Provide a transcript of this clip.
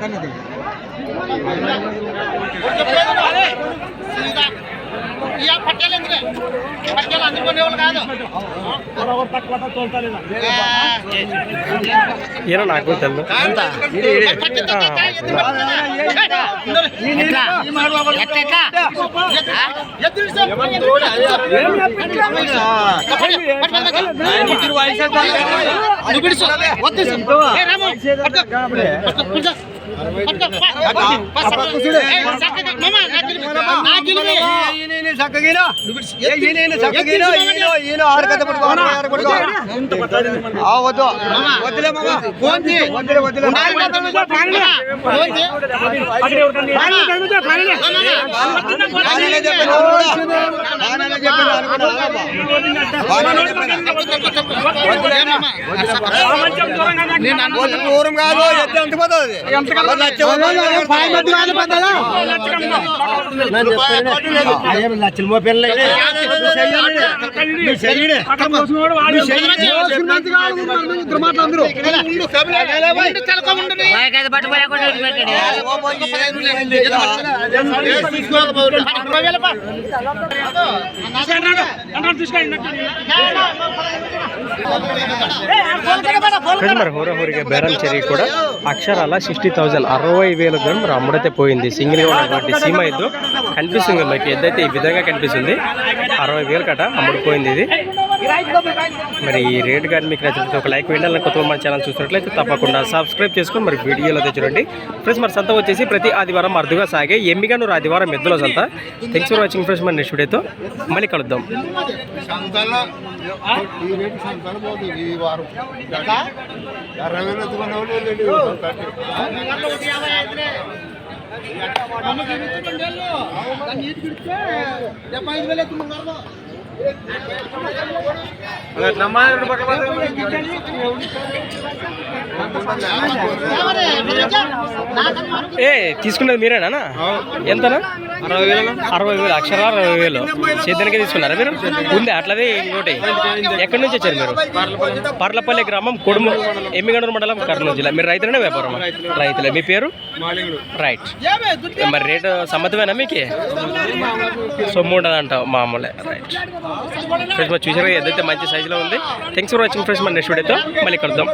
তাহলে দেখি పట్టేలు అందుకునే వాళ్ళు కాదు ఏమో నాకు తెలుసు వద్దు వద్దులే మగ వద్దులే వద్దులే బాగానే చెప్పాను బాగానే చెప్పాను వద్దు దూరం కాదు ఎంత పోతుంది లక్ష ఫ్రెండ్స్ మరి హోరహోరిగా బేరం చెరి కూడా అక్షరాల సిక్స్టీ థౌజండ్ అరవై వేల కానీ మరి అమ్ముడైతే పోయింది సింగిల్గా ఉన్నటువంటి సీమ ఎద్దు కనిపిస్తుంది మీకు ఎద్దైతే ఈ విధంగా కనిపిస్తుంది. అరవై వేలు కట అమ్ముడుపోయింది ఇది. మరి ఈ రేట్ కానీ మీకు నచ్చితే ఒక లైక్ వేయాలని కొత్త మన ఛానల్ చూసినట్లయితే తప్పకుండా సబ్స్క్రైబ్ చేసుకొని మరి వీడియోలో అయితే చూడండి. ఫ్రెండ్స్ మరి సంత వచ్చేసి ప్రతి ఆదివారం అరుదుగా సాగే ఎమ్మిగానూరు ఆదివారం ఎద్దుల సంత. థ్యాంక్స్ ఫర్ వాచింగ్ ఫ్రెండ్స్ మరి నెక్స్ట్ వీడియోతో మళ్ళీ కలుద్దాం. డెబ్బై ఐదు వేలు ఎత్తుకున్న వాళ్ళు ఏ తీసుకున్నది మీరేనా ఎంతనా? అరవై వేలు? అరవై వేలు. అక్షరాలు అరవై వేలు. సేద్యానికి తీసుకున్నారా మీరు? ఉంది అట్లదే ఇంకోటి. ఎక్కడి నుంచి వచ్చారు మీరు? పర్లపల్లి గ్రామం కొడుము ఎమ్మిగండూరు మండలం కర్నూలు జిల్లా. మీరు రైతులనే వ్యాపారం రైతులే. మీ పేరు? రైట్. మరి రేటు సమ్మతమేనా మీకు? సొమ్ము ఉండదంట మామూలే. రైట్. ఫ్రెండ్స్ మరి చూసారు ఏదైతే మంచి సైజులో ఉంది. థ్యాంక్స్ ఫర్ వాచింగ్ ఫ్రెండ్స్ మన నెక్స్ట్ వీడియోతో మళ్ళీ కలుద్దాం.